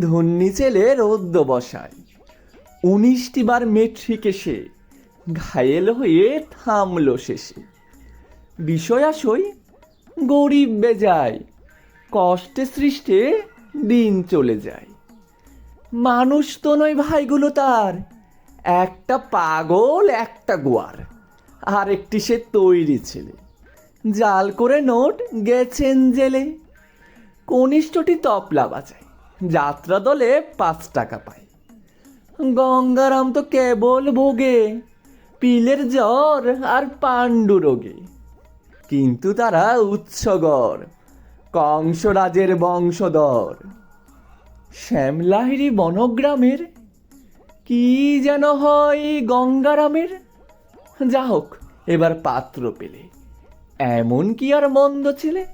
ধন্যী ছেলে রোদ্দ বসায়। উনিশটি বার মেট্রিকে সে, ঘায়েল হয়ে থামলো শেষে। বিষয় আসই, গরিব বেজায়, কষ্টে সৃষ্টে দিন চলে যায়। মানুষ তো নয় ভাইগুলো তার, একটা পাগল, একটা গোয়ার আর একটি সে তৈরি ছেলে। জাল করে নোট গেছেন জেলে, কনিষ্ঠটি তপলা বাজায়। যাত্রা দলে পাঁচ টাকা পায়। গঙ্গারাম তো কেবল ভোগে, পিলের জ্বর আর পাণ্ডু রোগে। কিন্তু তারা উৎসগর, কংসরাজের বংশধর। শ্যামলাহিরি বনগ্রামের কি যেন হয় গঙ্গারামের? যা হোক এবার পাত্র পেলে। এমন কি আর মন্দ ছেলে?